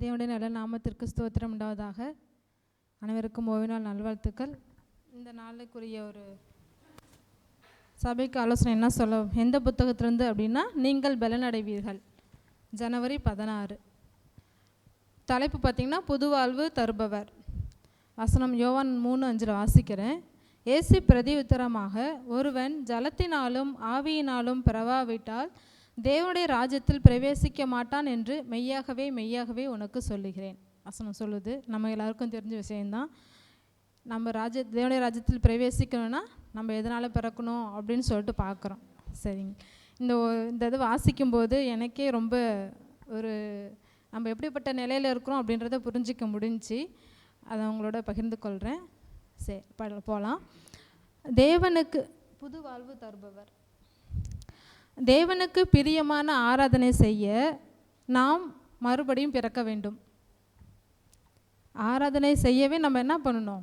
தேவனுடைய நல்ல நாமத்திற்கு ஸ்தோத்திரம் உண்டாவதாக. அனைவருக்கும் ஓய்வு நாள் நல்வாழ்த்துக்கள். இந்த நாளுக்குரிய ஒரு சபைக்கு ஆலோசனை என்ன சொல்ல எந்த புத்தகத்திலிருந்து அப்படின்னா நீங்கள் பலனடைவீர்கள். ஜனவரி பதினாறு. தலைப்பு பார்த்திங்கன்னா புது வாழ்வு தருபவர். வசனம் யோவான் மூணு அஞ்சில் வாசிக்கிறேன். ஏசி பிரதி உத்தரமாக ஒருவன் ஜலத்தினாலும் ஆவியினாலும் பிறவாவிட்டால் தேவனுடைய ராஜ்யத்தில் பிரவேசிக்க மாட்டான் என்று மெய்யாகவே மெய்யாகவே உனக்கு சொல்லுகிறேன். வசனம் சொல்லுது. நம்ம எல்லாருக்கும் தெரிஞ்ச விஷயம்தான். நம்ம ராஜ்ய தேவனுடைய ராஜ்யத்தில் பிரவேசிக்கணும்னா நம்ம எதனால் பிறக்கணும் அப்படின்னு சொல்லிட்டு பார்க்குறோம். சரிங்க. இந்த இந்த இது வாசிக்கும்போது எனக்கே ரொம்ப ஒரு நம்ம எப்படிப்பட்ட நிலையில் இருக்கிறோம் அப்படின்றத புரிஞ்சிக்க முடிஞ்சு அதை அவங்களோட பகிர்ந்து கொள்கிறேன் சரி ப போகலாம் தேவனுக்கு புது வாழ்வு தருபவர். தேவனுக்கு பிரியமான ஆராதனை செய்ய நாம் மறுபடியும் பிறக்க வேண்டும். ஆராதனை செய்யவே நம்ம என்ன பண்ணணும்?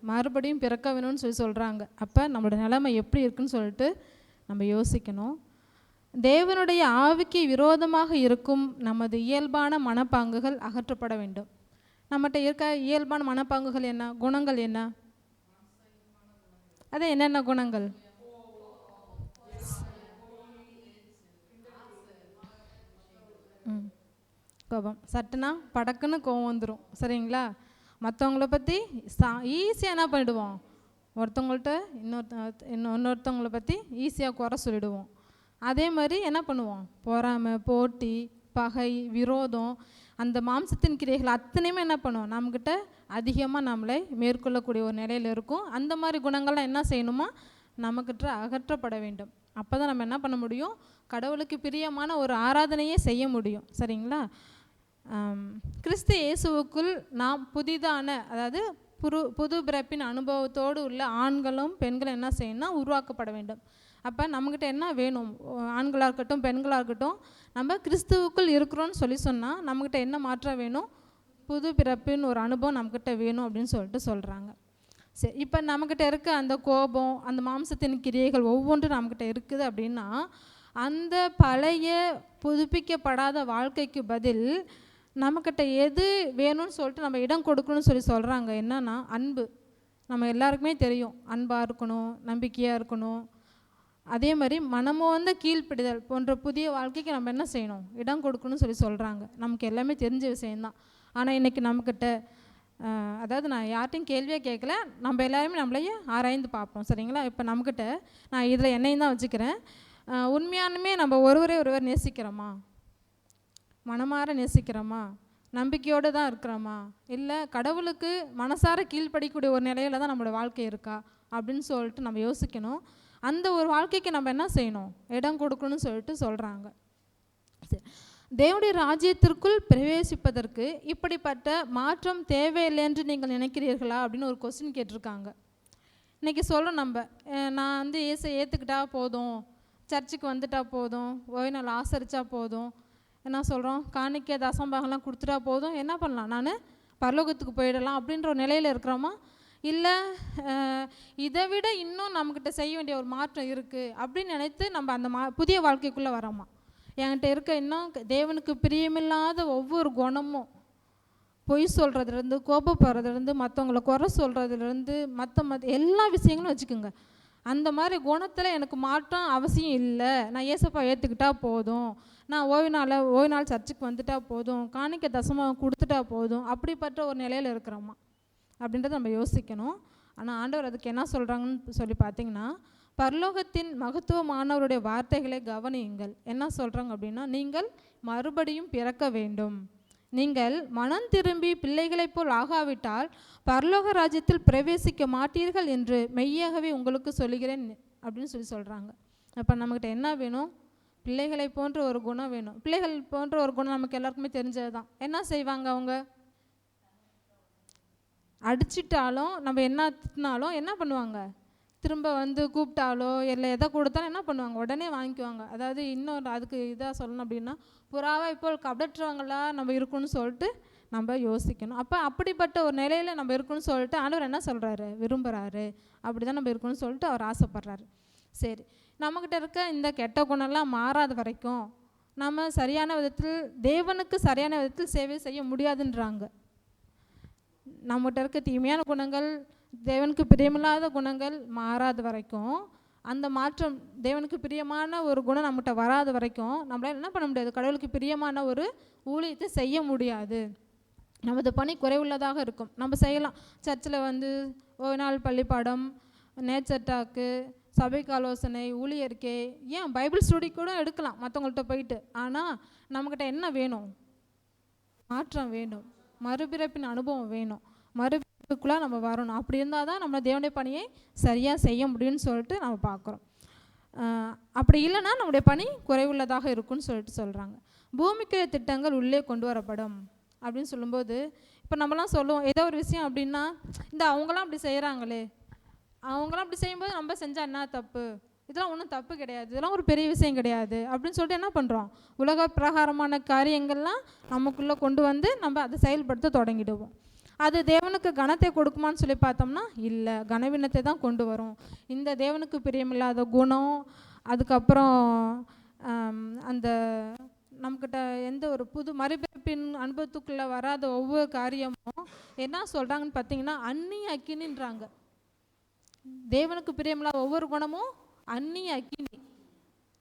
மறுபடியும் பிறக்க வேணும்னு சொல்லி சொல்கிறாங்க அப்போ நம்மளோட நிலைமை எப்படி இருக்குன்னு சொல்லிட்டு நம்ம யோசிக்கணும். தேவனுடைய ஆவிக்கு விரோதமாக இருக்கும் நமது இயல்பான மனப்பாங்குகள் அகற்றப்பட வேண்டும். நம்மகிட்ட இருக்க இயல்பான மனப்பாங்குகள் என்ன? குணங்கள் என்ன? அது என்னென்ன குணங்கள்? கோபம். சட்டுனா படக்குன்னு கோவம் வந்துடும் சரிங்களா? மற்றவங்கள பற்றி சா ஈஸியாக என்ன பண்ணிடுவோம்? ஒருத்தவங்கள்ட்ட இன்னொருத்த இன்னொ பற்றி ஈஸியாக குறை சொல்லிடுவோம். அதே மாதிரி என்ன பண்ணுவோம்? பொறாமை போட்டி பகை விரோதம் அந்த மாம்சத்தின் கிரியைகள் அத்தனையுமே என்ன பண்ணுவோம்? நம்மக்கிட்ட அதிகமாக நம்மளை மேற்கொள்ளக்கூடிய ஒரு நிலையில் இருக்கும். அந்த மாதிரி குணங்கள்லாம் என்ன செய்யணுமா நம்மக்கிட்ட அகற்றப்பட வேண்டும். அப்போ தான் நம்ம என்ன பண்ண முடியும்? கடவுளுக்கு பிரியமான ஒரு ஆராதனையே செய்ய முடியும். சரிங்களா? கிறிஸ்து இயேசுவுக்குள் நாம் புதிதான அதாவது புது புது பிறப்பின் அனுபவத்தோடு உள்ள ஆண்களும் பெண்களும் என்ன செய்யணும்னா உருவாக்கப்பட வேண்டும். அப்போ நம்மக்கிட்ட என்ன வேணும்? ஆண்களாக இருக்கட்டும் பெண்களாக இருக்கட்டும் நம்ம கிறிஸ்துவுக்குள் இருக்கிறோன்னு சொல்லி சொன்னால் நம்மக்கிட்ட என்ன மாற்றம் வேணும்? புது பிறப்பின் ஒரு அனுபவம் நம்மக்கிட்ட வேணும் அப்படின்னு சொல்லிட்டு சொல்கிறாங்க சரி இப்போ நம்மக்கிட்ட இருக்க அந்த கோபம் அந்த மாம்சத்தின் கிரியைகள் ஒவ்வொன்றும் நம்மக்கிட்ட இருக்குது அப்படின்னா அந்த பழைய புதுப்பிக்கப்படாத வாழ்க்கைக்கு பதில் நம்மக்கிட்ட எது வேணும்னு சொல்லிட்டு நம்ம இடம் கொடுக்கணும்னு சொல்லி சொல்கிறாங்க என்னன்னா அன்பு. நம்ம எல்லாருக்குமே தெரியும். அன்பாக இருக்கணும் நம்பிக்கையாக இருக்கணும். அதே மாதிரி மனமோந்த வந்து போன்ற புதிய வாழ்க்கைக்கு நம்ம என்ன செய்யணும்? இடம் கொடுக்கணும்னு சொல்லி சொல்கிறாங்க நமக்கு எல்லாமே தெரிஞ்ச விஷயம்தான். ஆனால் இன்றைக்கி நம்மக்கிட்ட அதாவது நான் யார்ட்டையும் கேள்வியே கேட்கல. நம்ம எல்லாருமே நம்மளையே ஆராய்ந்து பார்ப்போம். சரிங்களா? இப்போ நம்மக்கிட்ட நான் இதில் என்னையும் தான் வச்சுக்கிறேன். உண்மையானுமே நம்ம ஒருவரே ஒருவர் நேசிக்கிறோமா? மனமார நேசிக்கிறோமா? நம்பிக்கையோடு தான் இருக்கிறோமா? இல்லை கடவுளுக்கு மனசார கீழ்ப்படிக்கூடிய ஒரு நிலையில தான் நம்மளோட வாழ்க்கை இருக்கா? அப்படின்னு சொல்லிட்டு நம்ம யோசிக்கணும். அந்த ஒரு வாழ்க்கைக்கு நம்ம என்ன செய்யணும்? இடம் கொடுக்கணும்னு சொல்லிட்டு சொல்கிறாங்க சரி. தேவனுடைய ராஜ்யத்திற்குள் பிரவேசிப்பதற்கு இப்படிப்பட்ட மாற்றம் தேவையில்லை என்று நீங்கள் நினைக்கிறீர்களா? அப்படின்னு ஒரு கொஸ்டின் கேட்டிருக்காங்க. இன்றைக்கி சொல்கிறோம் நம்ம. நான் வந்து இயேசை ஏற்றுக்கிட்டா போதும். சர்ச்சுக்கு வந்துட்டா போதும் ஓய்வு நாள் ஆசரிச்சா போதும். என்ன சொல்கிறோம் காணிக்கை தசம்பாகலாம் கொடுத்துட்டா போதும். என்ன பண்ணலாம்? நான் பரலோகத்துக்கு போயிடலாம் அப்படின்ற ஒரு நிலையில் இருக்கிறோமா? இல்லை இதை விட இன்னும் நம்மக்கிட்ட செய்ய வேண்டிய ஒரு மாற்றம் இருக்குது அப்படின்னு நினைத்து நம்ம அந்த மா புதிய வாழ்க்கைக்குள்ளே வரோமா என்கிட்ட இருக்க இன்னும் தேவனுக்கு பிரியமில்லாத ஒவ்வொரு குணமும் பொய் சொல்கிறதுலேருந்து கோபப்படுறதுலேருந்து மற்றவங்கள குறை சொல்கிறதுலேருந்து மற்ற மற்ற எல்லா விஷயங்களும் வச்சுக்கோங்க. அந்த மாதிரி குணத்தில் எனக்கு மாற்றம் அவசியம் இல்லை. நான் ஏசப்பா ஏற்றுக்கிட்டா போதும். நான் ஓய்வு நாள் ஓய்வு நாள் சர்ச்சுக்கு வந்துட்டா போதும். காணிக்க தசமாக கொடுத்துட்டா போதும். அப்படிப்பட்ட ஒரு நிலையில் இருக்கிறோமா? அப்படின்றத நம்ம யோசிக்கணும். ஆனால் ஆண்டவர் அதுக்கு என்ன சொல்கிறாங்கன்னு சொல்லி பார்த்தீங்கன்னா பரலோகத்தின் மகத்துவமானவருடைய வார்த்தைகளை கவனியுங்கள். என்ன சொல்கிறாங்க அப்படின்னா நீங்கள் மறுபடியும் பிறக்க வேண்டும். நீங்கள் மனம் திரும்பி பிள்ளைகளைப் போல் ஆகாவிட்டால் பரலோக ராஜ்யத்தில் பிரவேசிக்க மாட்டீர்கள் என்று மெய்யாகவே உங்களுக்கு சொல்லுகிறேன் அப்படின்னு சொல்லி சொல்கிறாங்க அப்போ நம்மக்கிட்ட என்ன வேணும்? பிள்ளைகளை போன்ற ஒரு குணம் வேணும். பிள்ளைகள் போன்ற ஒரு குணம் நமக்கு எல்லாருக்குமே தெரிஞ்சது தான் என்ன செய்வாங்க அவங்க? அடிச்சிட்டாலும் நம்ம என்ன திட்டினாலும் என்ன பண்ணுவாங்க? திரும்ப வந்து கூப்பிட்டாலோ இல்லை எதை கொடுத்தாலும் என்ன பண்ணுவாங்க? உடனே வாங்கிக்குவாங்க. அதாவது இன்னொரு அதுக்கு இதாக சொல்லணும் அப்படின்னா புறாவாக இப்போ கபடற்றவங்களா நம்ம இருக்கணும்னு சொல்லிட்டு நம்ம யோசிக்கணும். அப்போ அப்படிப்பட்ட ஒரு நிலையில் நம்ம இருக்கணும்னு சொல்லிட்டு ஆண்டவர் என்ன சொல்கிறாரு விரும்புகிறாரு அப்படி தான் நம்ம இருக்கணும்னு சொல்லிட்டு அவர் ஆசைப்படுறாரு. சரி. நம்மக்கிட்ட இருக்க இந்த கெட்ட குணம்லாம் மாறாத வரைக்கும் நம்ம சரியான விதத்தில் தேவனுக்கு சரியான விதத்தில் சேவை செய்ய முடியாதுன்றாங்க. நம்மகிட்ட இருக்க தீமையான குணங்கள் தேவனுக்கு பிரியமில்லாத குணங்கள் மாறாத வரைக்கும் அந்த மாற்றம் தேவனுக்கு பிரியமான ஒரு குணம் நம்மகிட்ட வராத வரைக்கும் நம்மளால் என்ன பண்ண முடியாது? கடவுளுக்கு பிரியமான ஒரு ஊழியத்தை செய்ய முடியாது. நமது பணி குறைவுள்ளதாக இருக்கும். நம்ம செய்யலாம். சர்ச்சில் வந்து ஒரு நாள் பள்ளிப்பாடம் நேச்சர் டாக்கு சபைக்கு ஆலோசனை ஊழியர்க்கே ஏன் பைபிள் ஸ்டடி கூட எடுக்கலாம் மற்றவங்கள்ட்ட போயிட்டு. ஆனால் நம்மக்கிட்ட என்ன வேணும்? மாற்றம் வேணும். மறுபிறப்பின் அனுபவம் வேணும். மறு மறுபிறப்புக்குள்ளே நம்ம வரணும். அப்படி இருந்தால் தான் நம்ம தேவனுடைய பணியை சரியாக செய்ய முடியும்னு சொல்லிட்டு நம்ம பார்க்குறோம். அப்படி இல்லைன்னா நம்முடைய பணி குறைவுள்ளதாக இருக்கும்னு சொல்லிட்டு சொல்கிறாங்க பூமிக்கு திட்டங்கள் உள்ளே கொண்டு வரப்படும் அப்படின்னு சொல்லும்போது இப்போ நம்மலாம் சொல்லுவோம் ஏதோ ஒரு விஷயம் அப்படின்னா இந்த அவங்களாம் அப்படி செய்கிறாங்களே அவங்களாம் அப்படி செய்யும்போது நம்ம செஞ்சால் என்ன தப்பு? இதெல்லாம் ஒன்றும் தப்பு கிடையாது. இதெல்லாம் ஒரு பெரிய விஷயம் கிடையாது. அப்படின்னு சொல்லிட்டு என்ன பண்ணுறோம் உலக பிரகாரமான காரியங்கள்லாம் நமக்குள்ளே கொண்டு வந்து நம்ம அதை செயல்படுத்த தொடங்கிடுவோம். அது தேவனுக்கு கனத்தை கொடுக்குமான்னு சொல்லி பார்த்தோம்னா இல்லை கனவீனத்தை தான் கொண்டு வரும். இந்த தேவனுக்கு பிரியமில்லாத குணம் அதுக்கப்புறம் அந்த நம்மக்கிட்ட எந்த ஒரு புது மறுபிறப்பின் அனுபவத்துக்குள்ளே வராத ஒவ்வொரு காரியமும் என்ன சொல்கிறாங்கன்னு பார்த்தீங்கன்னா அன்னி அக்கினின்றாங்க தேவனுக்கு பிரியமில்லாத ஒவ்வொரு குணமும் அன்னி அக்கினி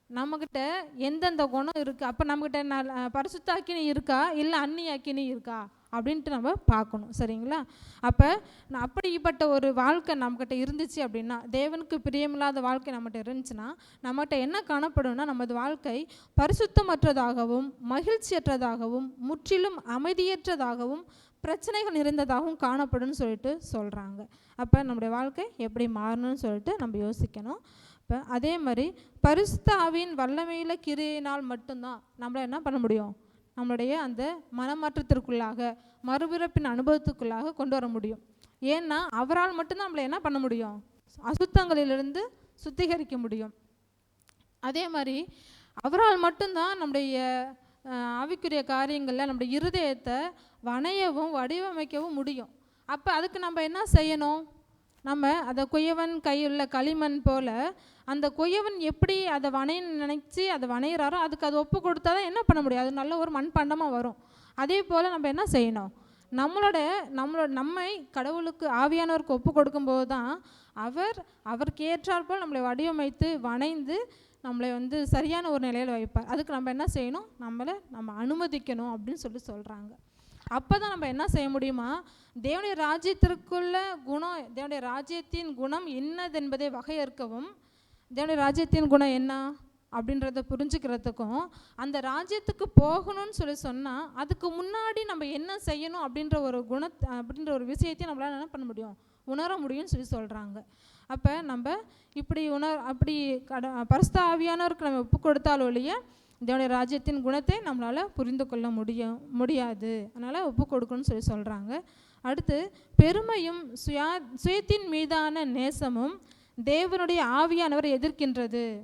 நம்மக்கிட்ட எந்தெந்த குணம் இருக்குது அப்போ நம்மக்கிட்ட நல் பரிசுத்த அக்கினி இருக்கா? இல்லை அன்னி அக்கினி இருக்கா? அப்படின்ட்டு நம்ம பார்க்கணும். சரிங்களா? அப்போ நான் அப்படிப்பட்ட ஒரு வாழ்க்கை நம்மக்கிட்ட இருந்துச்சு அப்படின்னா தேவனுக்கு பிரியமில்லாத வாழ்க்கை நம்மகிட்ட இருந்துச்சுன்னா நம்மகிட்ட என்ன காணப்படும்னா நமது வாழ்க்கை பரிசுத்தமற்றதாகவும் மகிழ்ச்சியற்றதாகவும் முற்றிலும் அமைதியற்றதாகவும் பிரச்சனைகள் நிறைந்ததாகவும் காணப்படும்னு சொல்லிட்டு சொல்கிறாங்க அப்போ நம்முடைய வாழ்க்கை எப்படி மாறணும்னு சொல்லிட்டு நம்ம யோசிக்கணும். இப்போ அதே மாதிரி பரிசுத்தாவின் வல்லமையில் கிரியினால் மட்டும்தான் நம்மளை என்ன பண்ண முடியும்? நம்மளுடைய அந்த மனமாற்றத்திற்குள்ளாக மறுபிறப்பின் அனுபவத்துக்குள்ளாக கொண்டு வர முடியும். ஏன்னா அவரால் மட்டும்தான் நம்மளை என்ன பண்ண முடியும்? அசுத்தங்களிலிருந்து சுத்திகரிக்க முடியும். அதே மாதிரி அவரால் மட்டும்தான் நம்முடைய அஹ், ஆவிக்குரிய காரியங்களில் நம்முடைய இருதயத்தை வணையவும் வடிவமைக்கவும் முடியும். அப்போ அதுக்கு நம்ம என்ன செய்யணும்? நம்ம அதை குயவன் கையுள்ள களிமண் போல அந்த கொய்யவன் எப்படி அதை வணையன்னு நினச்சி அதை வணையிறாரோ அதுக்கு அது ஒப்பு கொடுத்தா தான் என்ன பண்ண முடியும்? அது நல்ல ஒரு மண்பாண்டமாக வரும். அதே போல் நம்ம என்ன செய்யணும்? நம்மளோட நம்மளோட நம்மை கடவுளுக்கு ஆவியானவருக்கு ஒப்பு கொடுக்கும்போது தான் அவர் அவருக்கு ஏற்றாற்போல் நம்மளை வடிவமைத்து வணைந்து நம்மளை வந்து சரியான ஒரு நிலையில் வைப்பார். அதுக்கு நம்ம என்ன செய்யணும்? நம்மளை நம்ம அனுமதிக்கணும் அப்படின்னு சொல்லி சொல்கிறாங்க அப்போ தான் நம்ம என்ன செய்ய முடியுமா? தேவனுடைய ராஜ்யத்திற்குள்ள குணம் தேவனுடைய ராஜ்யத்தின் குணம் என்னது என்பதை வகையறுக்கவும் தேவனுடைய ராஜ்யத்தின் குணம் என்ன? அப்படின்றத புரிஞ்சுக்கிறதுக்கும் அந்த ராஜ்யத்துக்கு போகணும்னு சொல்லி சொன்னால் அதுக்கு முன்னாடி நம்ம என்ன செய்யணும் அப்படின்ற ஒரு குண அப்படின்ற ஒரு விஷயத்தையும் நம்மளால் என்ன பண்ண முடியும்? உணர முடியும்னு சொல்லி சொல்கிறாங்க அப்போ நம்ம இப்படி உணர் அப்படி கட பரஸ்தாவியானவருக்கு நம்ம ஒப்பு கொடுத்தாலும் ஒழிய தேவனுடைய ராஜ்யத்தின் குணத்தை நம்மளால் புரிந்து கொள்ள முடியும் முடியாது. அதனால் ஒப்பு கொடுக்கணும்னு சொல்லி சொல்கிறாங்க அடுத்து பெருமையும் சுயா சுயத்தின் மீதான நேசமும் தேவனுடைய ஆவியானவரை எதிர்க்கின்றது.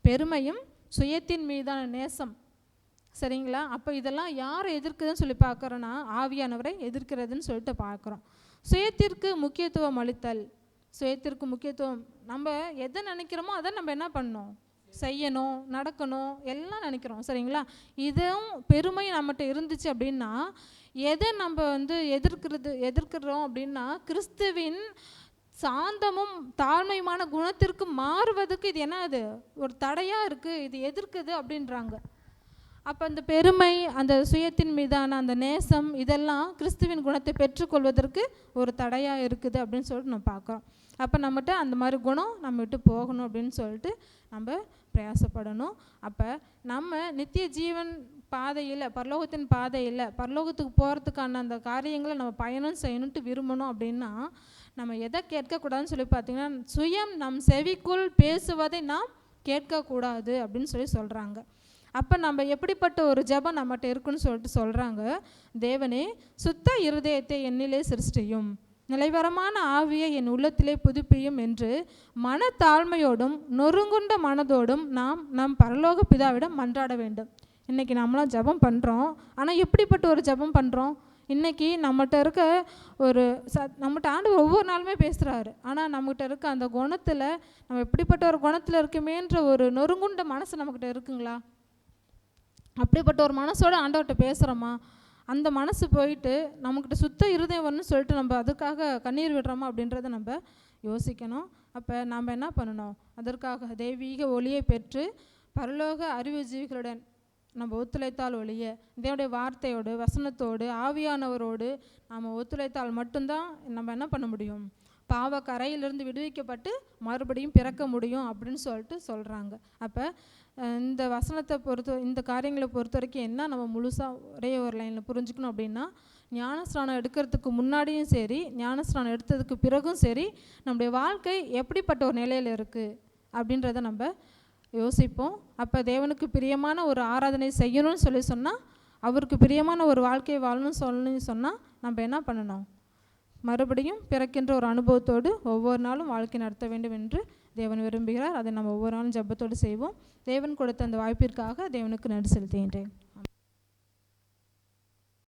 பெருமையும் சுயத்தின் மீதான நேசம். சரிங்களா? அப்போ இதெல்லாம் யாரை எதிர்க்குதுன்னு சொல்லி பார்க்குறோன்னா ஆவியானவரை எதிர்க்கிறதுன்னு சொல்லிட்டு பார்க்குறோம். சுயத்திற்கு முக்கியத்துவம் அளித்தல். சுயத்திற்கு முக்கியத்துவம். நம்ம எதை நினைக்கிறோமோ அதை நம்ம என்ன பண்ணணும்? செய்யணும் நடக்கணும் எல்லாம் நினைக்கிறோம். சரிங்களா? இதுவும் பெருமை நம்மகிட்ட இருந்துச்சு அப்படின்னா எதை நம்ம வந்து எதிர்க்கிறது எதிர்க்கிறோம் அப்படின்னா கிறிஸ்துவின் சாந்தமும் தாழ்மையுமான குணத்திற்கு மாறுவதற்கு இது என்ன அது? ஒரு தடையாக இருக்குது இது எதிர்க்குது அப்படின்றாங்க. அப்போ அந்த பெருமை அந்த சுயத்தின் மீதான அந்த நேசம் இதெல்லாம் கிறிஸ்துவின் குணத்தை பெற்றுக்கொள்வதற்கு ஒரு தடையாக இருக்குது அப்படின்னு சொல்லிட்டு நம்ம பார்க்குறோம். அப்போ நம்மகிட்ட அந்த மாதிரி குணம் நம்ம விட்டு போகணும் அப்படின்னு சொல்லிட்டு நம்ம பிரயாசப்படணும். அப்போ நம்ம நித்திய ஜீவன் பாதையில் பரலோகத்தின் பாதையில் பரலோகத்துக்கு போகிறதுக்கான அந்த காரியங்களை நம்ம பயணம் செய்யணுன்ட்டு விரும்பணும் அப்படின்னா நம்ம எதை கேட்கக்கூடாதுன்னு சொல்லி பார்த்தீங்கன்னா சுயம் நம் செவிக்குள் பேசுவதை நாம் கேட்கக்கூடாது அப்படின்னு சொல்லி சொல்கிறாங்க அப்போ நம்ம எப்படிப்பட்ட ஒரு ஜெபம் நம்மகிட்ட இருக்குன்னு சொல்லிட்டு சொல்கிறாங்க தேவனே சுத்த இருதயத்தை என்னிலே சிருஷ்டியும் நிலைவரமான ஆவியை என் உள்ளத்திலே புதுப்பியும் என்று மனத்தாழ்மையோடும் நொறுங்குண்ட மனதோடும் நாம் நம் பரலோக பிதாவிடம் மன்றாட வேண்டும். இன்றைக்கி நம்மளாம் ஜெபம் பண்ணுறோம் ஆனால் எப்படிப்பட்ட ஒரு ஜெபம் பண்ணுறோம் இன்றைக்கி நம்மகிட்ட இருக்க ஒரு ச நம்மகிட்ட ஆண்டவர் ஒவ்வொரு நாளுமே பேசுகிறாரு ஆனால் நம்மகிட்ட இருக்க அந்த குணத்தில் நம்ம எப்படிப்பட்ட ஒரு குணத்தில் இருக்குமேன்ற ஒரு நொறுங்குண்ட மனசு நம்மக்கிட்ட இருக்குங்களா? அப்படிப்பட்ட ஒரு மனசோட ஆண்டவர்கிட்ட பேசுகிறோமா அந்த மனசு போயிட்டு நம்மக்கிட்ட சுத்த இருதயம் வரணும்னு சொல்லிட்டு நம்ம அதுக்காக கண்ணீர் விடுறோமா அப்படின்றத நம்ம யோசிக்கணும். அப்போ நாம் என்ன பண்ணணும்? அதற்காக தெய்வீக ஒளியை பெற்று பரலோக அறிவு ஜீவிகளுடன் நம்ம ஒத்துழைத்தால் ஒழிய தேவனுடைய வார்த்தையோடு வசனத்தோடு ஆவியானவரோடு நாம் ஒத்துழைத்தால் மட்டும்தான் நம்ம என்ன பண்ண முடியும்? பாவ கரையிலிருந்து விடுவிக்கப்பட்டு மறுபடியும் பிறக்க முடியும் அப்படின்னு சொல்லிட்டு சொல்கிறாங்க அப்போ இந்த வசனத்தை பொறுத்த இந்த காரியங்களை பொறுத்த வரைக்கும் என்ன நம்ம முழுசாக ஒரே ஒரு லைனில் புரிஞ்சுக்கணும் அப்படின்னா ஞானஸ்நானம் எடுக்கிறதுக்கு முன்னாடியும் சரி ஞானஸ்நானம் எடுத்ததுக்கு பிறகும் சரி நம்முடைய வாழ்க்கை எப்படிப்பட்ட ஒரு நிலையில் இருக்குது அப்படின்றத நம்ம யோசிப்போம். அப்போ தேவனுக்கு பிரியமான ஒரு ஆராதனை செய்யணும்னு சொல்லி சொன்னால் அவருக்கு பிரியமான ஒரு வாழ்க்கையை வாழணும்னு சொல்லணும்னு சொன்னால் நம்ம என்ன பண்ணணும்? மறுபடியும் பிறக்கின்ற ஒரு அனுபவத்தோடு ஒவ்வொரு நாளும் வாழ்க்கை நடத்த வேண்டும் என்று தேவன் விரும்புகிறார். அதை நம்ம ஒவ்வொரு நாளும் ஜெபத்தோடு செய்வோம். தேவன் கொடுத்த அந்த வாய்ப்பிற்காக தேவனுக்கு நன்றி செலுத்துகின்றேன்.